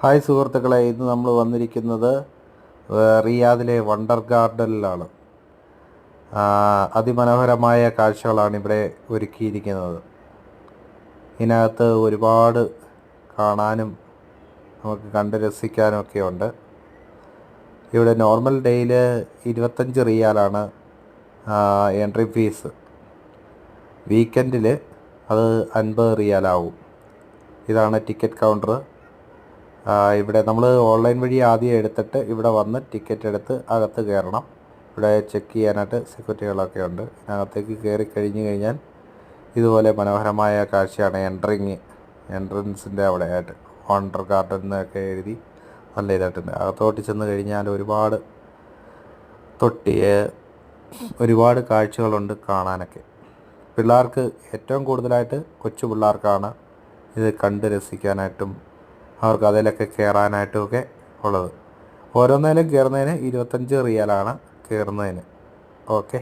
Hi സുഹൃത്തുക്കളെ ഇന്ന് നമ്മൾ വന്നിരിക്കുന്നത് റിയാദിലെ വണ്ടർ ഗാർഡനിലാണ്. അതിമനോഹരമായ കാഴ്ചകളാണ് ഇവിടെ ഒരുക്കിയിരിക്കുന്നത്. ഇതിനകത്ത് ഒരുപാട് കാണാനും നമുക്ക് കണ്ട് രസിക്കാനും ഒക്കെ ഉണ്ട്. ഇവിടെ നോർമൽ ഡേയിൽ ഇരുപത്തഞ്ച് റിയാലാണ് എൻട്രി ഫീസ്. വീക്കെൻഡിൽ അത് അൻപത് റിയാലാവും. ഇതാണ് ടിക്കറ്റ് കൗണ്ടർ ഇവിടെ നമ്മൾ ഓൺലൈൻ വഴി ആദ്യം എടുത്തിട്ട് ഇവിടെ വന്ന് ടിക്കറ്റ് എടുത്ത് അകത്ത് കയറണം. ഇവിടെ ചെക്ക് ചെയ്യാനായിട്ട് സെക്യൂരിറ്റികളൊക്കെ ഉണ്ട്. ഇതിനകത്തേക്ക് കയറി കഴിഞ്ഞ് കഴിഞ്ഞാൽ ഇതുപോലെ മനോഹരമായ കാഴ്ചയാണ് എൻട്രിങ് എൻട്രൻസിന്റെ അവിടെ ആയിട്ട്. വണ്ടർ ഗാർഡൻ എന്നൊക്കെ എഴുതി നല്ല ഇതായിട്ടുണ്ട്. അകത്തോട്ട് ചെന്ന് കഴിഞ്ഞാൽ ഒരുപാട് തൊട്ടി ഒരുപാട് കാഴ്ചകളുണ്ട് കാണാനൊക്കെ. പിള്ളേർക്ക് ഏറ്റവും കൂടുതലായിട്ട് കൊച്ചു പിള്ളേർക്കാണ് ഇത് കണ്ട് രസിക്കാനായിട്ടും അവർക്ക് അതിലൊക്കെ കയറാനായിട്ടുമൊക്കെ ഉള്ളത്. ഓരോന്നേലും കയറുന്നതിന് ഇരുപത്തഞ്ച് റിയാലാണ് കയറുന്നതിന് ഓക്കെ.